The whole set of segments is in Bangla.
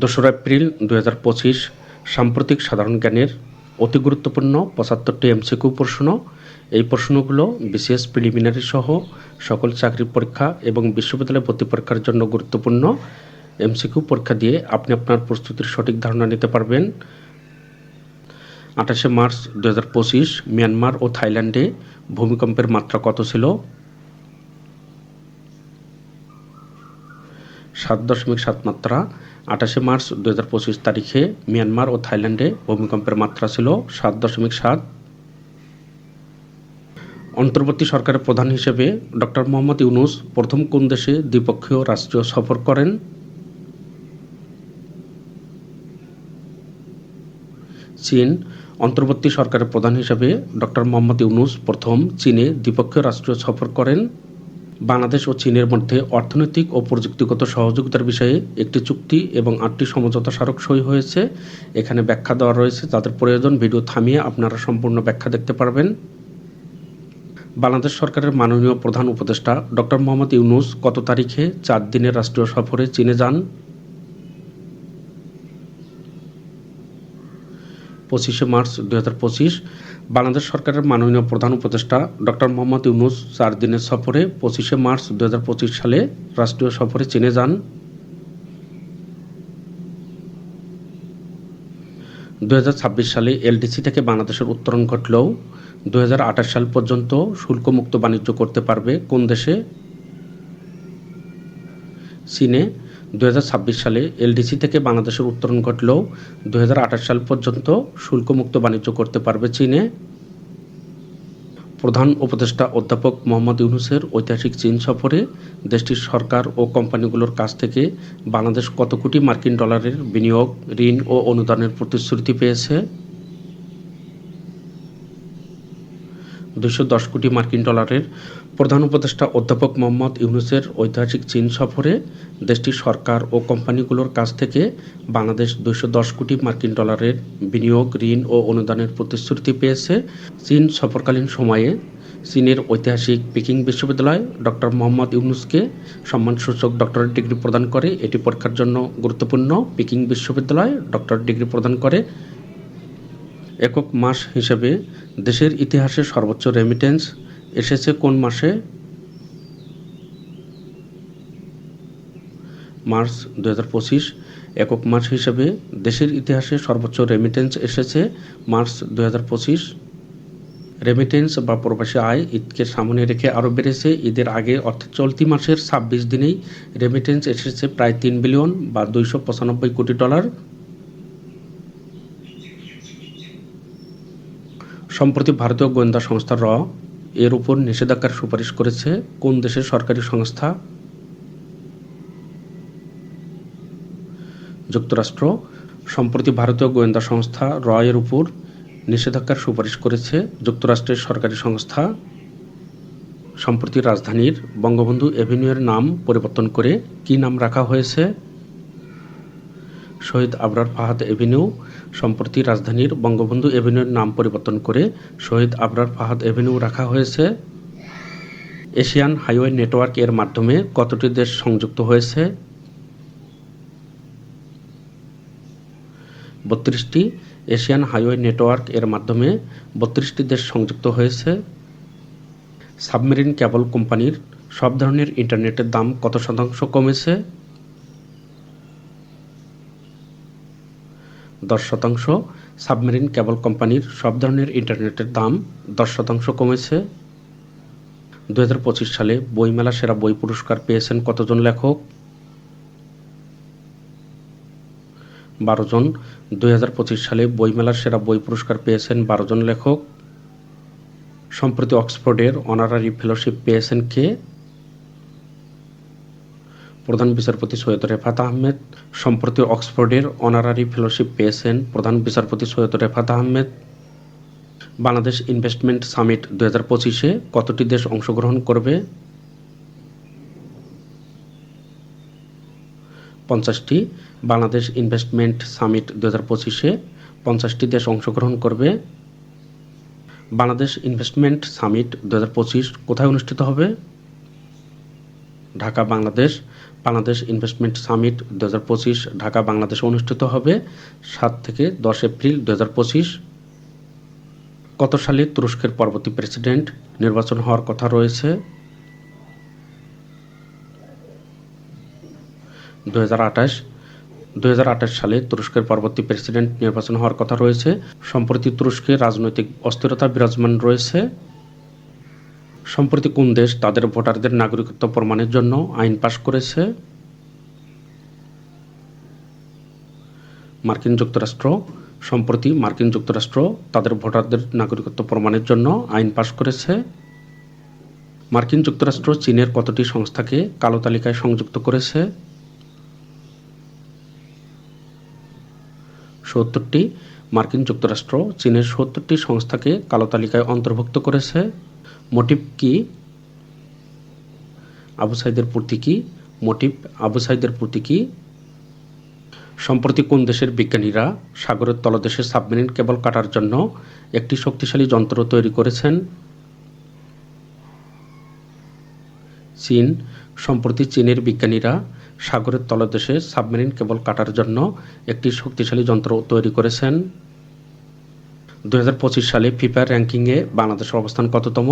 দোসরা এপ্রিল দু হাজার পঁচিশ সাম্প্রতিক সাধারণ জ্ঞানের অতি গুরুত্বপূর্ণ পঁচাত্তরটি এমসিকিউ প্রশ্ন। এই প্রশ্নগুলো বিসিএস প্রিলিমিনারি সহ সকল চাকরি পরীক্ষা এবং বিশ্ববিদ্যালয় ভর্তি পরীক্ষার জন্য গুরুত্বপূর্ণ এমসিকিউ পরীক্ষা দিয়ে আপনি আপনার প্রস্তুতির সঠিক ধারণা নিতে পারবেন। আঠাশে মার্চ দু হাজার পঁচিশ মিয়ানমার ও থাইল্যান্ডে ভূমিকম্পের মাত্রা কত ছিল? সাত দশমিক সাত মাত্রা। আঠাশে মার্চ দু হাজার পঁচিশ তারিখে মিয়ানমার ও থাইল্যান্ডে ভূমিকম্পের মাত্রা ছিল সাত দশমিক সাত। অন্তর্বর্তী সরকারের প্রধান হিসেবে ডক্টর মোহাম্মদ ইউনুস প্রথম কোন দেশে দ্বিপক্ষীয় রাষ্ট্রীয় সফর করেন? চীন। অন্তর্বর্তী সরকারের প্রধান হিসেবে ডক্টর মোহাম্মদ ইউনুস প্রথম চীনে দ্বিপক্ষীয় রাষ্ট্রীয় সফর করেন। বাংলাদেশ ও চীনের মধ্যে অর্থনৈতিক ও প্রযুক্তিগত সহযোগিতার বিষয়ে একটি চুক্তি এবং আটটি সমঝোতা স্মারক সই হয়েছে। এখানে ব্যাখ্যা দেওয়া রয়েছে, তাদের প্রয়োজন। ভিডিও থামিয়ে আপনারা সম্পূর্ণ ব্যাখ্যা দেখতে পারবেন। বাংলাদেশ সরকারের মাননীয় প্রধান উপদেষ্টা ডক্টর মোহাম্মদ ইউনুস কত তারিখে চার দিনের রাষ্ট্রীয় সফরে চীনে যান? পঁচিশে মার্চ দু হাজার পঁচিশ। বাংলাদেশ সরকারের মাননীয় প্রধান উপদেষ্টা ডক্টর মোহাম্মদ ইউনুস চার দিনের সফরে পঁচিশে মার্চ দু সালে রাষ্ট্রীয় সফরে চীনে যান। দু হাজার ছাব্বিশ সালে এলডিসি থেকে বাংলাদেশের উত্তরণ ঘটলেও দু সাল পর্যন্ত শুল্কমুক্ত বাণিজ্য করতে পারবে কোন দেশে? চীনে। দু হাজার ছাব্বিশ সালে এলডিসি থেকে বাংলাদেশের উত্তরণ ঘটলেও দু হাজার আঠাশ সাল পর্যন্ত শুল্কমুক্ত বাণিজ্য করতে পারবে চীনে। প্রধান উপদেষ্টা অধ্যাপক মোহাম্মদ ইউনুসের ঐতিহাসিক চীন সফরে দেশটির সরকার ও কোম্পানিগুলোর কাছ থেকে বাংলাদেশ কত কোটি মার্কিন ডলারের বিনিয়োগ, ঋণ ও অনুদানের প্রতিশ্রুতি পেয়েছে? দুশো দশ কোটি মার্কিন ডলারের প্রধান উপদেষ্টা অধ্যাপক মোহাম্মদ ইউনুসের ঐতিহাসিক চীন সফরে দেশটির সরকার ও কোম্পানিগুলোর কাছ থেকে বাংলাদেশ দুশো দশ কোটি মার্কিন ডলারের বিনিয়োগ, ঋণ ও অনুদানের প্রতিশ্রুতি পেয়েছে চীন সফরকালীন সময়ে। চীনের ঐতিহাসিক পিকিং বিশ্ববিদ্যালয় ডক্টর মোহাম্মদ ইউনুসকে সম্মানসূচক ডক্টরেট ডিগ্রি প্রদান করে। এটি পরীক্ষার জন্য গুরুত্বপূর্ণ। পিকিং বিশ্ববিদ্যালয় ডক্টর ডিগ্রি প্রদান করে। একক মাস হিসেবে দেশের ইতিহাসে সর্বোচ্চ রেমিটেন্স এসেছে কোন মাসে? মার্চ দু হাজার পঁচিশ। একক মাস হিসেবে দেশের ইতিহাসে সর্বোচ্চ রেমিটেন্স এসেছে মার্চ দু হাজার পঁচিশ। রেমিটেন্স বা প্রবাসী আয় ঈদকে সামনে রেখে আরও বেড়েছে। ঈদের আগে অর্থাৎ চলতি মাসের ছাব্বিশ দিনেই রেমিটেন্স এসেছে প্রায় তিন বিলিয়ন বা দুইশো পঁচানব্বই কোটি ডলার সম্প্রতি ভারতীয় গোয়েন্দা সংস্থা র এর উপর নিষেধাজ্ঞার সুপারিশ করেছে কোন দেশের সরকারি সংস্থা? যুক্তরাষ্ট্র। সম্প্রতি ভারতীয় গোয়েন্দা সংস্থা র এর উপর নিষেধাজ্ঞার সুপারিশ করেছে যুক্তরাষ্ট্রের সরকারি সংস্থা। সম্প্রতি রাজধানীর বঙ্গবন্ধু এভিনিউয়ের নাম পরিবর্তন করে কী নাম রাখা হয়েছে? শহীদ আবরার ফাহাদ এভিনিউ, সম্প্রতি রাজধানীর বঙ্গবন্ধু এভিনিউর নাম পরিবর্তন করে শহীদ আবরার ফাহাদ এভিনিউ রাখা হয়েছে। এশিয়ান হাইওয়ে নেটওয়ার্ক এর মাধ্যমে কতটি দেশ সংযুক্ত হয়েছে? বত্রিশটি। এশিয়ান হাইওয়ে নেটওয়ার্ক এর মাধ্যমে বত্রিশটি দেশ সংযুক্ত হয়েছে। সাবমেরিন কেবল কোম্পানির সব ধরনের ইন্টারনেটের দাম কত শতাংশ কমেছে? দশ শতাংশ। সাবমেরিন কেবল কোম্পানির সব ধরনের ইন্টারনেটের দাম দশ শতাংশ কমেছে। দু হাজার পঁচিশ সালে বইমেলা সেরা বই পুরস্কার পেয়েছেন কতজন লেখক? বারো জন। দু হাজার পঁচিশ সালে বইমেলার সেরা বই পুরস্কার পেয়েছেন বারো জন লেখক। সম্প্রতি অক্সফোর্ডের অনারারি ফেলোশিপ পেয়েছেন কে? প্রধান বিচারপতি সৈয়দ রেফাত আহমেদ। সম্প্রতি অক্সফোর্ডের অনারারি ফেলোশিপ পেয়েছেন প্রধান বিচারপতি সৈয়দ রেফাত আহমেদ। বাংলাদেশ ইনভেস্টমেন্ট সামিট দু হাজার পঁচিশে কতটি দেশ অংশগ্রহণ করবে? পঞ্চাশটি। বাংলাদেশ ইনভেস্টমেন্ট সামিট দু হাজার পঁচিশে পঞ্চাশটি দেশ অংশগ্রহণ করবে। বাংলাদেশ ইনভেস্টমেন্ট সামিট দু হাজার পঁচিশ কোথায় অনুষ্ঠিত হবে? ঢাকা, বাংলাদেশ। বাংলাদেশ ইনভেস্টমেন্ট সামিট দুহাজার পঁচিশ ঢাকা, বাংলাদেশে অনুষ্ঠিত হবে সাত থেকে দশ এপ্রিল দু কত সালে তুরস্কের পরবর্তী প্রেসিডেন্ট নির্বাচন হওয়ার কথা রয়েছে? দু হাজার সালে তুরস্কের পরবর্তী প্রেসিডেন্ট নির্বাচন হওয়ার কথা রয়েছে। সম্প্রতি তুরস্কে রাজনৈতিক অস্থিরতা বিরাজমান রয়েছে। সম্প্রতি কোন দেশ তাদের ভোটারদের নাগরিকত্ব প্রমাণের জন্য আইন পাশ করেছে? মার্কিন যুক্তরাষ্ট্র। সম্প্রতি মার্কিন যুক্তরাষ্ট্র তাদের ভোটারদের নাগরিকত্ব প্রমাণের জন্য আইন পাশ করেছে। মার্কিন যুক্তরাষ্ট্র চীনের কতটি সংস্থাকে কালো তালিকায় সংযুক্ত করেছে? সত্তরটি। মার্কিন যুক্তরাষ্ট্র চীনের সত্তরটি সংস্থাকে কালো তালিকায় অন্তর্ভুক্ত করেছে। মোটিভ কি? আবু সাইদের প্রতি কি? মোটিভ আবু সাইদের প্রতি কি? সম্প্রতি কোন দেশের বিজ্ঞানীরা সাগরের তলদেশে সাবমেরিন কেবল কাটার জন্য একটি শক্তিশালী যন্ত্র তৈরি করেছেন? চীন। সম্প্রতি চীনের বিজ্ঞানীরা সাগরের তলদেশে সাবমেরিন কেবল কাটার জন্য একটি শক্তিশালী যন্ত্র তৈরি করেছেন? দুহাজার পঁচিশ সালে ফিফার র্যাঙ্কিংয়ে বাংলাদেশের অবস্থান কততম?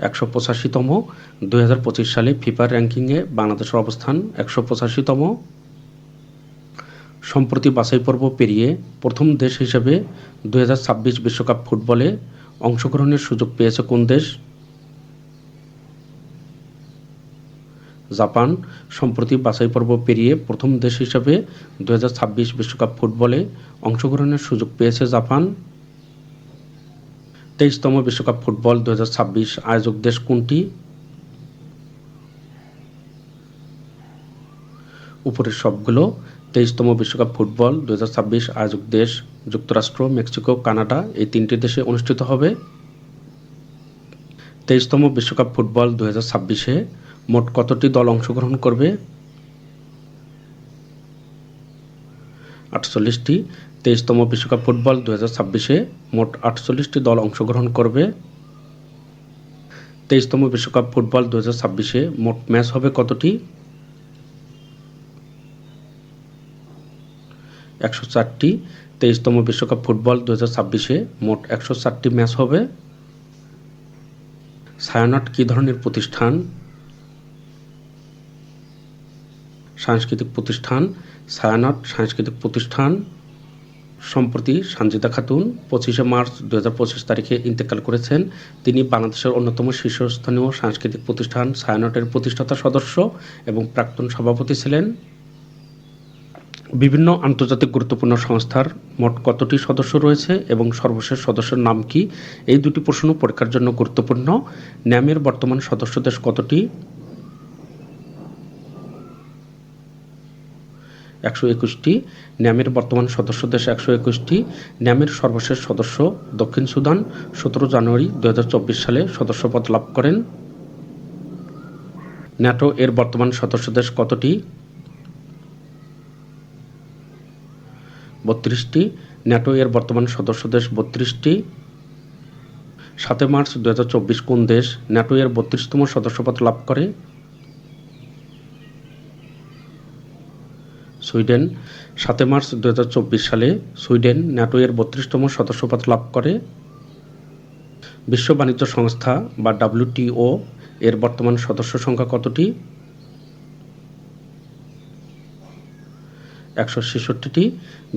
একশো পঁচাশিতম, দুই হাজার পঁচিশ সালে ফিফার র্যাঙ্কিংয়ে বাংলাদেশের অবস্থান একশো পঁচাশিতম। সম্প্রতি বাছাই পর্ব পেরিয়ে প্রথম দেশ হিসেবে দুই বিশ্বকাপ ফুটবলে অংশগ্রহণের সুযোগ পেয়েছে কোন দেশ? জাপান। সম্প্রতি বাছাই পর্ব পেরিয়ে প্রথম দেশ হিসেবে দু বিশ্বকাপ ফুটবলে অংশগ্রহণের সুযোগ পেয়েছে জাপান। তেইশতম বিশ্বকাপ ফুটবল দু আয়োজক দেশ কোনটি? উপরের সবগুলো, তেইশতম বিশ্বকাপ ফুটবল দু আয়োজক দেশ যুক্তরাষ্ট্র, মেক্সিকো, কানাডা, এই তিনটি দেশে অনুষ্ঠিত হবে। তেইশতম বিশ্বকাপ ফুটবল দু ছাব্বিশে মোট কতটি দল অংশগ্রহণ করবে? আটচল্লিশটি। তেইশতম বিশ্বকাপ ফুটবল দু ছাব্বিশে মোট আটচল্লিশটি দল অংশগ্রহণ করবে। তেইশতম বিশ্বকাপ ফুটবল দু ছাব্বিশে মোট ম্যাচ হবে কতটি? একশো চারটি। তেইশতম বিশ্বকাপ ফুটবল দু ছাব্বিশে মোট একশো চারটি ম্যাচ হবে। ছায়ানট কী ধরনের প্রতিষ্ঠান? সাংস্কৃতিক প্রতিষ্ঠান। ছায়ানট সাংস্কৃতিক প্রতিষ্ঠান। সম্প্রতি সানজিদা খাতুন পঁচিশে মার্চ দুহাজার পঁচিশ তারিখে ইন্তেকাল করেছেন। তিনি বাংলাদেশের অন্যতম শীর্ষস্থানীয় সাংস্কৃতিক প্রতিষ্ঠান ছায়ানটের প্রতিষ্ঠাতা সদস্য এবং প্রাক্তন সভাপতি ছিলেন। বিভিন্ন আন্তর্জাতিক গুরুত্বপূর্ণ সংস্থার মোট কতটি সদস্য রয়েছে এবং সর্বশেষ সদস্যের নাম কি? এই দুটি প্রশ্ন পরীক্ষার জন্য গুরুত্বপূর্ণ। ন্যামের বর্তমান সদস্য দেশ কতটি? একশো একুশটি, ন্যামের বর্তমান সদস্য দেশ একশো একুশটি, ন্যামের সর্বশেষ সদস্য দক্ষিণ সুদান, সতেরো জানুয়ারি দুহাজার চব্বিশ সালে সদস্যপদ লাভ করেন। ন্যাটো এর বর্তমান সদস্য দেশ কতটি? বত্রিশটি। ন্যাটো এর বর্তমান সদস্য দেশ বত্রিশটি। সাতই মার্চ দুই হাজার চব্বিশ কোন দেশ? ন্যাটো এর বত্রিশতম সদস্যপদ লাভ করে। সুইডেন। সাতই মার্চ দু হাজার চব্বিশ সালে সুইডেন ন্যাটো এর বত্রিশতম সদস্যপদ লাভ করে। বিশ্ব বাণিজ্য সংস্থা বা ডাব্লিউটিও এর বর্তমান সদস্য সংখ্যা কতটি? একশো ছেষট্টিটি।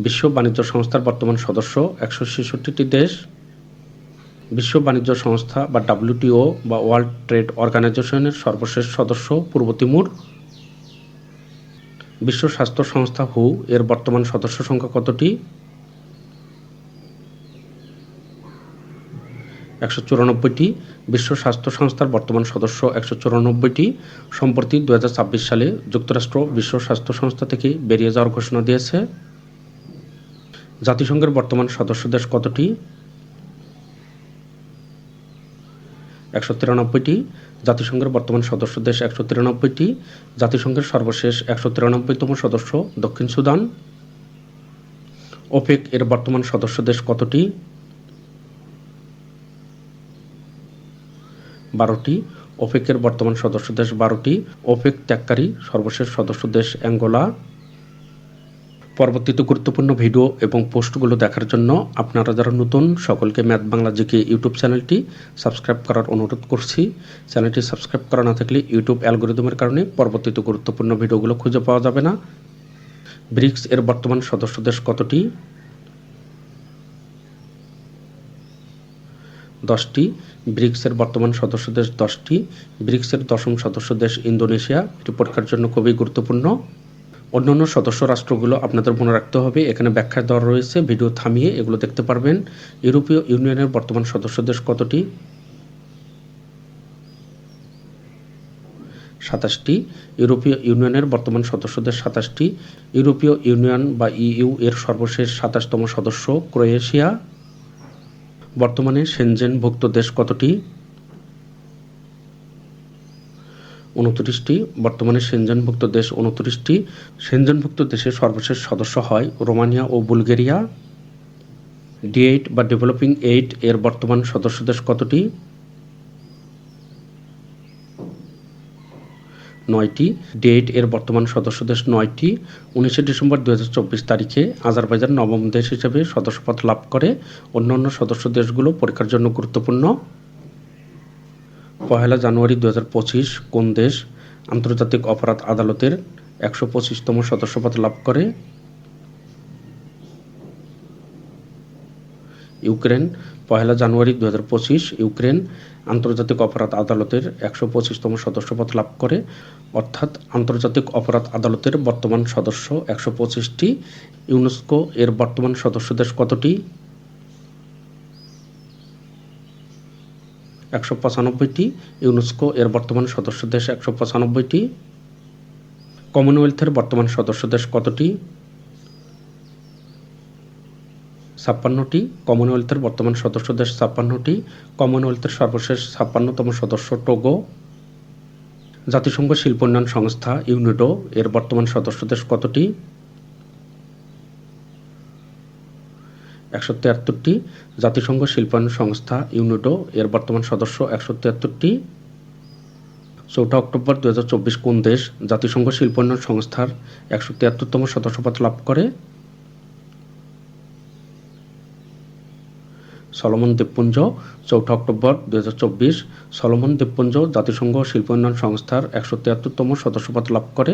বিশ্ব বাণিজ্য সংস্থার বর্তমান সদস্য একশো ছেষট্টিটি দেশ। বিশ্ব বাণিজ্য সংস্থা বা ডাব্লিউটিও বা ওয়ার্ল্ড ট্রেড অর্গানাইজেশনের সর্বশেষ সদস্য পূর্ব তিমুর। বিশ্ব স্বাস্থ্য সংস্থা হু, এর বর্তমান সদস্য সংখ্যা কতটি? একশো চুরানব্বইটি। বিশ্ব স্বাস্থ্য সংস্থার বর্তমান সদস্য একশো চুরানব্বইটি। সম্প্রতি দু হাজার ছাব্বিশ সালে যুক্তরাষ্ট্র বিশ্ব স্বাস্থ্য সংস্থা থেকে বেরিয়ে যাওয়ার ঘোষণা দিয়েছে। জাতিসংঘের বর্তমান সদস্য দেশ কতটি? একশো তিরানব্বইটি। জাতিসংঘের বর্তমান সদস্য দেশ একশো তিরানব্বইটি, জাতিসংঘের সর্বশেষ একশো তিরানব্বইতম সদস্য দক্ষিণ সুদান। ওপেক এর বর্তমান সদস্য দেশ কতটি? বারোটি। ওপেকের বর্তমান সদস্য দেশ বারোটি। ওপেক ত্যাগকারী সর্বশেষ সদস্য দেশ অ্যাঙ্গোলা। পরবর্তীতে গুরুত্বপূর্ণ ভিডিও এবং পোস্টগুলো দেখার জন্য আপনারা যারা নতুন, সকলকে ম্যাথ বাংলা জিকে ইউটিউব চ্যানেলটি সাবস্ক্রাইব করার অনুরোধ করছি। চ্যানেলটি সাবস্ক্রাইব করা না থাকলে ইউটিউব অ্যালগোরিদমের কারণে পরবর্তীতে গুরুত্বপূর্ণ ভিডিওগুলো খুঁজে পাওয়া যাবে না। ব্রিক্স এর বর্তমান সদস্য দেশ কতটি? দশটি। ব্রিক্সের বর্তমান সদস্য দেশ দশটি ব্রিক্সের দশম সদস্য দেশ ইন্দোনেশিয়া। এটি পরীক্ষার জন্য খুবই গুরুত্বপূর্ণ। অন্যান্য সদস্য রাষ্ট্রগুলো আপনাদের মনে রাখতে হবে, এখানে ব্যাখ্যা দেওয়া রয়েছে, ভিডিও থামিয়ে এগুলো দেখতে পারবেন। ইউরোপীয় ইউনিয়নের বর্তমান সদস্য দেশ কতটি? সাতাশটি। ইউরোপীয় ইউনিয়নের বর্তমান সদস্য দেশ সাতাশটি। ইউরোপীয় ইউনিয়ন বা ইইউ এর সর্বশেষ সাতাশতম সদস্য ক্রোয়েশিয়া। বর্তমানে সেনজেনভুক্ত দেশ কতটি? উনত্রিশটি বর্তমানে সেনজেনভুক্ত দেশ উনত্রিশটি সেনজেনভুক্ত দেশের সর্বশেষ সদস্য হয় রোমানিয়া ও বুলগেরিয়া। ডি এইট বা ডেভেলপিং এইট এর বর্তমান সদস্য দেশ কতটি? নয়টি। ডি এইট এর বর্তমান সদস্য দেশ নয়টি। উনিশে ডিসেম্বর দুই হাজার চব্বিশ তারিখে আজারবাইজান নবম দেশ হিসেবে সদস্যপদ লাভ করে। অন্যান্য সদস্য দেশগুলো পরীক্ষার জন্য গুরুত্বপূর্ণ। পহেলা জানুয়ারি দু হাজার পঁচিশ কোন দেশ আন্তর্জাতিক অপরাধ আদালতের একশো পঁচিশতম সদস্যপদ লাভ করে? ইউক্রেন, পহেলা জানুয়ারি দু হাজার পঁচিশ, ইউক্রেন আন্তর্জাতিক অপরাধ আদালতের একশো পঁচিশতম সদস্যপদ লাভ করে। অর্থাৎ আন্তর্জাতিক অপরাধ আদালতের বর্তমান সদস্য একশো পঁচিশটি, ইউনেস্কো এর বর্তমান সদস্য দেশ কতটি? একশো পঁচানব্বইটি, ইউনেস্কো এর বর্তমান সদস্য দেশ একশো পঁচানব্বইটি, কমনওয়েলথের বর্তমান সদস্য দেশ কতটি? ছাপ্পান্নটি, কমনওয়েলথের বর্তমান সদস্য দেশ ছাপ্পান্নটি, কমনওয়েলথের সর্বশেষ ছাপ্পান্নতম সদস্য টোগো। জাতিসংঘ শিল্পোন্নয়ন সংস্থা, ইউনিডো, এর বর্তমান সদস্য দেশ কতটি? একশো তিয়াত্তরটি জাতিসংঘ শিল্পায়ন সংস্থা ইউনিডো এর বর্তমান সদস্য একশো তিয়াত্তরটি। চৌঠা অক্টোবর দুই হাজার চব্বিশ কোন দেশ জাতিসংঘ শিল্পোন্নয়ন সংস্থার একশো তিয়াত্তরতম সদস্যপদ লাভ করে? সলমন দ্বীপপুঞ্জ চৌঠা অক্টোবর দু হাজার চব্বিশ। সলমন দ্বীপপুঞ্জ জাতিসংঘ শিল্পোন্নয়ন সংস্থার একশো তিয়াত্তরতম সদস্যপদ লাভ করে।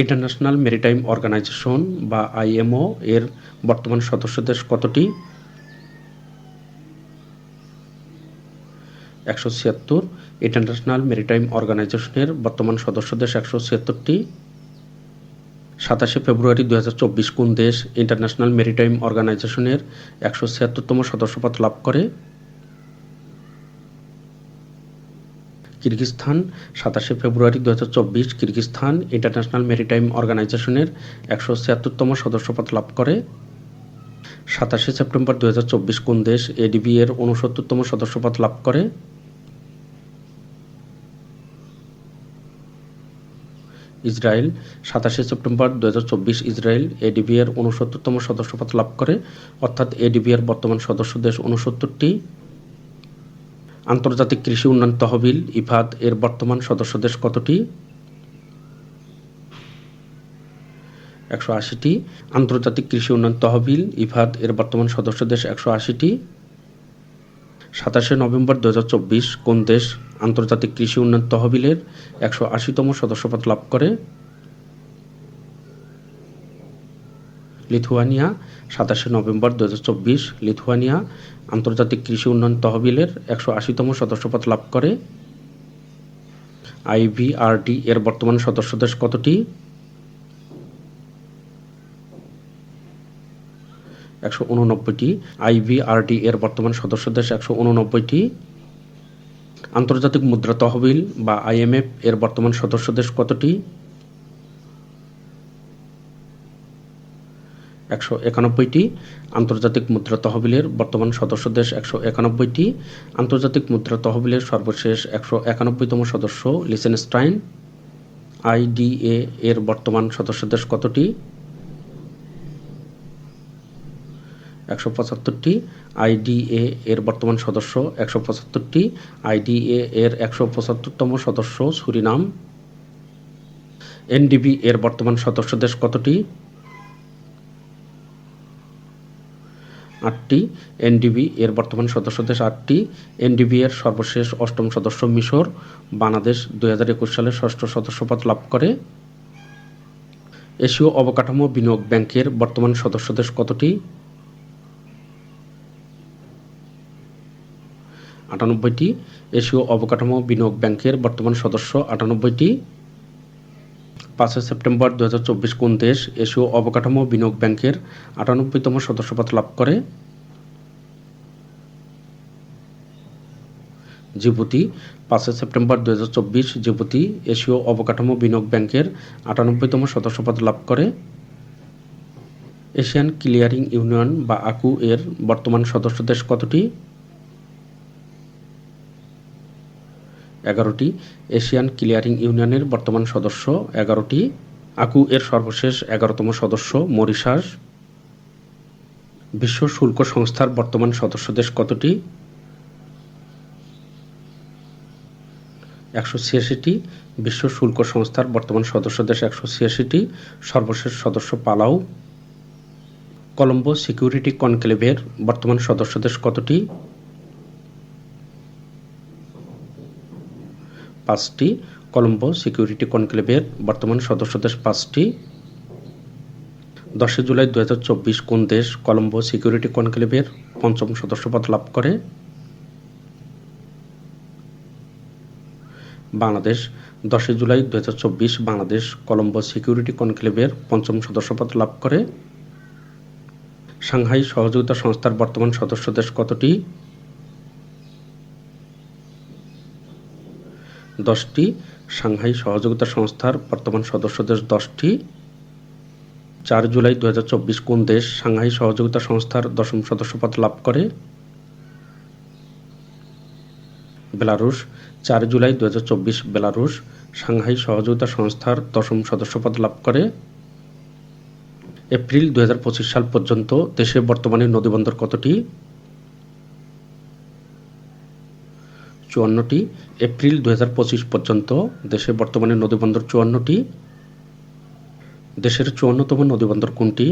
ইন্টারন্যাশনাল মেরিটাইম অর্গানাইজেশন বা আইএমও এর বর্তমান সদস্য দেশ কতটি? একশো ছিয়াত্তর। ইন্টারন্যাশনাল মেরিটাইম অর্গানাইজেশনের বর্তমান সদস্য দেশ একশো ছিয়াত্তরটি। সাতাশে ফেব্রুয়ারি দু হাজার চব্বিশ কোন দেশ ইন্টারন্যাশনাল মেরিটাইম অর্গানাইজেশনের একশো ছিয়াত্তরতম সদস্যপদ লাভ করে? কিরগিজস্তান, সাতাশে ফেব্রুয়ারি দু কিরগিজস্তান ইন্টারন্যাশনাল মেরিটাইম অর্গানাইজেশনের একশো ছিয়াত্তরতম সদস্যপদ লাভ করে। সাতাশে সেপ্টেম্বর দুহাজার চব্বিশ কোন দেশ এডিবি এর উনসত্তরতম সদস্যপদ লাভ করে? ইসরায়েল, সাতাশে সেপ্টেম্বর দু হাজার চব্বিশ ইসরায়েল এডিবি এর উনসত্তরতম সদস্যপদ লাভ করে, অর্থাৎ এডিবি এর বর্তমান সদস্য দেশ উনসত্তরটি আন্তর্জাতিক কৃষি উন্নয়ন তহবিল, ইফাদ, এর বর্তমান সদস্য দেশ কতটি? একশো আশিটি। আন্তর্জাতিক কৃষি উন্নয়ন তহবিল, ইফাদ, এর বর্তমান সদস্য দেশ একশো আশিটি। সাতাশে নভেম্বর দুহাজার চব্বিশ, কোন দেশ আন্তর্জাতিক কৃষি উন্নয়ন তহবিলের একশো আশিতম সদস্যপদ লাভ করে? লিথুয়ানিয়া, সাতাশে নভেম্বর দুই হাজার চব্বিশ, লিথুয়ানিয়া আন্তর্জাতিক কৃষি উন্নয়ন তহবিলের একশো আশিতম সদস্যপদ লাভ করে। আইভিআরডি এর বর্তমান সদস্য দেশ কতটি? একশো উননব্বইটি। আইভিআরডি এর বর্তমান সদস্য দেশ একশো উননব্বইটি। আন্তর্জাতিক মুদ্রা তহবিল বা আইএমএফ এর বর্তমান সদস্য দেশ কতটি? একশো একানব্বইটি, আন্তর্জাতিক মুদ্রা তহবিলের বর্তমান সদস্য দেশ একশো একানব্বইটি, আন্তর্জাতিক মুদ্রা তহবিলের সর্বশেষ একশো একানব্বইতম সদস্য লিসেনস্টাইন। আইডিএ এর বর্তমান সদস্য দেশ কতটি? একশো পঁচাত্তরটি। আইডিএ এর বর্তমান সদস্য একশো পঁচাত্তরটি। আইডিএ এর একশো পঁচাত্তরতম সদস্য সুরিনাম। এনডিবি এর বর্তমান সদস্য দেশ কতটি? আটটি, এনডিবি এর বর্তমান সদস্য দেশ আটটি, এনডিবি এর সর্বশেষ অষ্টম সদস্য মিশর, বাংলাদেশ দুই হাজার একুশ সালে ষষ্ঠ সদস্যপদ লাভ করে। এশীয় অবকাঠামো বিনিয়োগ ব্যাংকের বর্তমান সদস্য দেশ কতটি? আটানব্বইটি। এশীয় অবকাঠামো বিনিয়োগ ব্যাংকের বর্তমান সদস্য আটানব্বইটি। পাঁচই সেপ্টেম্বর দু হাজার চব্বিশ কোন দেশ এশীয় অবকাঠামো বিনিয়োগ ব্যাংকের আটানব্বইতম সদস্যপদ লাভ করে? জিবুতি, পাঁচই সেপ্টেম্বর দু হাজার চব্বিশ জিবুতি, এশীয় অবকাঠামো বিনিয়োগ ব্যাংকের আটানব্বইতম সদস্যপদ লাভ করে? এশিয়ান ক্লিয়ারিং ইউনিয়ন বা আকু এর বর্তমান সদস্য দেশ কতটি? এগারোটি এশিয়ান ক্লিয়ারিং ইউনিয়নের বর্তমান সদস্য, এগারোটি আকু এর সর্বশেষ এগারোতম সদস্য, মরিশাস বিশ্ব শুল্ক সংস্থার বর্তমান সদস্য দেশ কতটি? একশো ছিয়াশিটি। বিশ্ব শুল্ক সংস্থার বর্তমান সদস্য দেশ একশো ছিয়াশিটি। সর্বশেষ সদস্য পালাও। কলম্বো সিকিউরিটি কনক্লেভের বর্তমান সদস্য দেশ কতটি? পাঁচটি, কলম্বো সিকিউরিটি কনক্লেভের বর্তমান সদস্য দেশ পাঁচটি। দশই জুলাই দু হাজার চব্বিশ কোন দেশ কলম্বো সিকিউরিটি কনক্লেভের পঞ্চম সদস্যপদ লাভ করে? বাংলাদেশ। দশই জুলাই দু হাজার চব্বিশ বাংলাদেশ কলম্বো সিকিউরিটি কনক্লেভের পঞ্চম সদস্যপদ লাভ করে। সাংহাই সহযোগিতা সংস্থার বর্তমান সদস্য দেশ কতটি? দশটি, সাংহাই সহযোগিতা সংস্থার বর্তমান সদস্য দেশ দশটি। চার জুলাই দু হাজার চব্বিশ কোন দেশ সাংহাই সহযোগিতা সংস্থার দশম সদস্যপদ লাভ করে? বেলারুশ। চার জুলাই দু হাজার চব্বিশ বেলারুশ সাংহাই সহযোগিতা সংস্থার দশম সদস্যপদ লাভ করে। এপ্রিল দু হাজার পঁচিশ সাল পর্যন্ত দেশে বর্তমানে নদীবন্দর কতটি? চুয়ান্নটি, এপ্রিল দু পর্যন্ত দেশে বর্তমানে নদীবন্দর চুয়ান্নটি। দেশের চুয়ান্নতম নদীবন্দর কোনটি?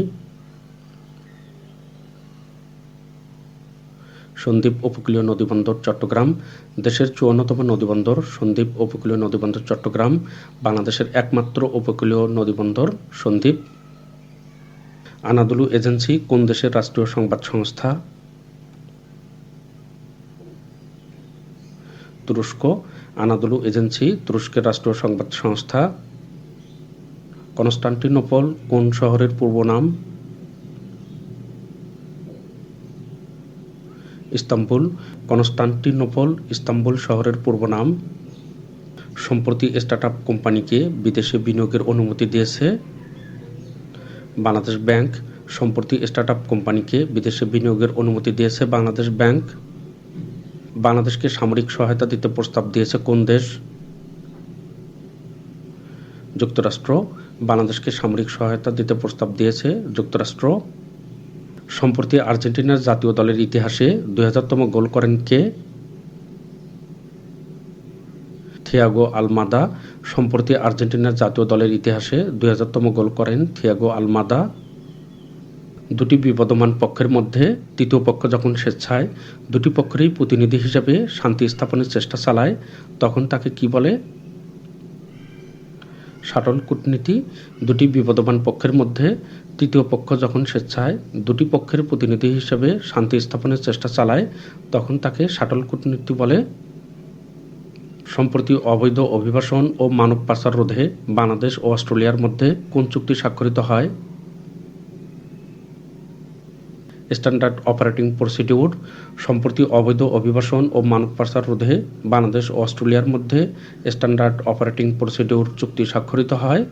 সন্দ্বীপ উপকূলীয় নদীবন্দর, চট্টগ্রাম। দেশের চুয়ান্নতম নদীবন্দর, সন্দ্বীপ উপকূলীয় নদীবন্দর, চট্টগ্রাম। বাংলাদেশের একমাত্র উপকূলীয় নদীবন্দর, সন্দ্বীপ। আনাদুলু এজেন্সি কোন দেশের রাষ্ট্রীয় সংবাদ সংস্থা? তুরস্ক, আনাদুলু এজেন্সি তুরস্কের রাষ্ট্রীয় সংবাদ সংস্থা, কনস্টান্টিনোপল কোন শহরের পূর্ব নাম? ইস্তাম্বুল, কনস্টান্টিনোপল ইস্তাম্বুল শহরের পূর্ব নাম। সম্প্রতি স্টার্ট আপ কোম্পানিকে বিদেশে বিনিয়োগের অনুমতি দিয়েছে। বাংলাদেশ ব্যাংক, সম্প্রতি স্টার্ট আপ কোম্পানিকে বিদেশে বিনিয়োগের অনুমতি দিয়েছে বাংলাদেশ ব্যাংক। বাংলাদেশকে সামরিক সহায়তা দিতে প্রস্তাব দিয়েছে কোন দেশ? যুক্তরাষ্ট্র। বাংলাদেশকে সামরিক সহায়তা দিতে প্রস্তাব দিয়েছে যুক্তরাষ্ট্র। সম্প্রতি আর্জেন্টিনার জাতীয় দলের ইতিহাসে দুই হাজারতম গোল করেন কে? Thiago Almada. সম্প্রতি আর্জেন্টিনার জাতীয় দলের ইতিহাসে দুই হাজারতম গোল করেন থিয়াগো আলমাদা। দুটি বিবদমান পক্ষের মধ্যে তৃতীয় পক্ষ যখন স্বেচ্ছায় দুটি পক্ষেরই প্রতিনিধি হিসেবে শান্তি স্থাপনের চেষ্টা চালায়, তখন তাকে কি বলে? শাটল কূটনীতি, দুটি বিবদমান পক্ষের মধ্যে তৃতীয় পক্ষ যখন স্বেচ্ছায় দুটি পক্ষের প্রতিনিধি হিসেবে শান্তি স্থাপনের চেষ্টা চালায়, তখন তাকে শাটল কূটনীতি বলে। সম্প্রতি অবৈধ অভিবাসন ও মানব পাচার রোধে বাংলাদেশ ও অস্ট্রেলিয়ার মধ্যে কোন চুক্তি স্বাক্ষরিত হয়? স্ট্যান্ডার্ড অপারেটিং প্রসিডিউর সম্প্রতি অবৈধ অভিবাসন ও মানব পাচার রোধে বাংলাদেশ ও অস্ট্রেলিয়ার মধ্যে স্ট্যান্ডার্ড অপারেটিং প্রসিডিউর চুক্তি স্বাক্ষরিত হয়।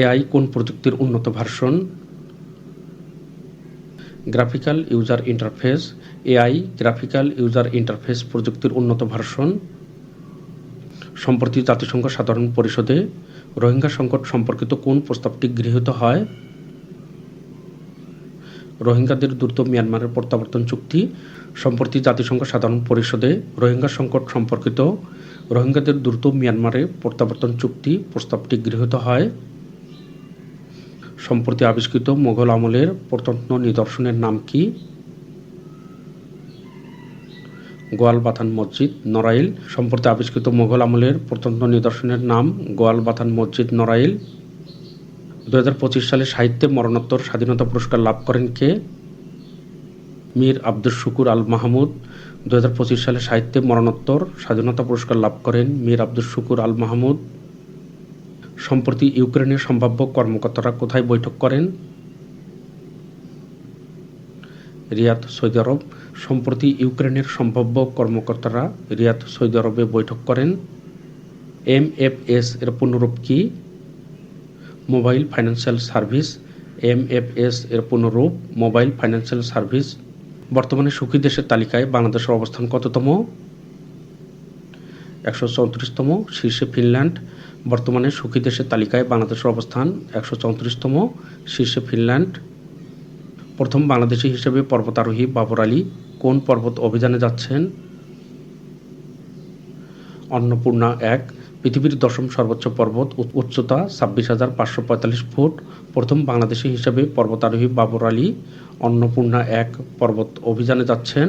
এআই কোন প্রযুক্তির উন্নত version graphical user interface AI graphical user interface প্রযুক্তির উন্নত ভার্সন সম্প্রতি জাতিসংঘ সাধারণ পরিষদে রোহিঙ্গা সংকট সম্পর্কিত কোন প্রস্তাবটি গৃহীত হয়? রোহিঙ্গাদের দ্রুত মিয়ানমারের প্রত্যাবর্তন চুক্তি সম্প্রতি জাতিসংঘ সাধারণ পরিষদে রোহিঙ্গা সংকট সম্পর্কিত রোহিঙ্গাদের দ্রুত মিয়ানমারে প্রত্যাবর্তন চুক্তি প্রস্তাবটি গৃহীত হয়। সম্প্রতি আবিষ্কৃত মোগল আমলের প্রত্নতত্ত্ব নিদর্শনের নাম কি? গোয়ালবাথান মসজিদ, নড়াইল। সম্প্রতি আবিষ্কৃত মোগল আমলের প্রত্যন্ত নিদর্শনের নাম গোয়ালবাথান মসজিদ, নড়াইল। দু হাজার পঁচিশ সালে সাহিত্যে মরণোত্তর স্বাধীনতা পুরস্কার লাভ করেন কে? মীর আব্দুল শুকুর আল মাহমুদ। দু হাজার পঁচিশ সালে সাহিত্যে মরণোত্তর স্বাধীনতা পুরস্কার লাভ করেন মীর আব্দুল শুকুর আল মাহমুদ। সম্প্রতি ইউক্রেনের সম্ভাব্য কর্মকর্তারা কোথায় বৈঠক করেন? রিয়াদ সৌদি আরব। সম্প্রতি ইউক্রেনের সম্ভাব্য কর্মকর্তারা রিয়াদ সৌদি আরবে বৈঠক করেন। এম এফ এস এর পুনরূপ কি? মোবাইল ফাইন্যান্সিয়াল সার্ভিস এমএফএস এর পুনরূপ মোবাইল ফাইন্যান্সিয়াল সার্ভিস। বর্তমানে সুখী দেশের তালিকায় বাংলাদেশের অবস্থান কততম? একশো চৌত্রিশতম, শীর্ষে ফিনল্যান্ড। বর্তমানে সুখী দেশের তালিকায় বাংলাদেশের অবস্থান একশো চৌত্রিশতম, শীর্ষে ফিনল্যান্ড। প্রথম বাংলাদেশি হিসেবে পর্বতারোহী বাবর আলী কোন পর্বত অভিযানে যাচ্ছেন? অন্নপূর্ণা এক পৃথিবীর দশম সর্বোচ্চ পর্বত উচ্চতা ছাব্বিশ হাজার পাঁচশো পঁয়তাল্লিশ ফুট। প্রথম বাংলাদেশি হিসেবে পর্বতারোহী বাবর আলী অন্নপূর্ণা এক পর্বত অভিযানে যাচ্ছেন।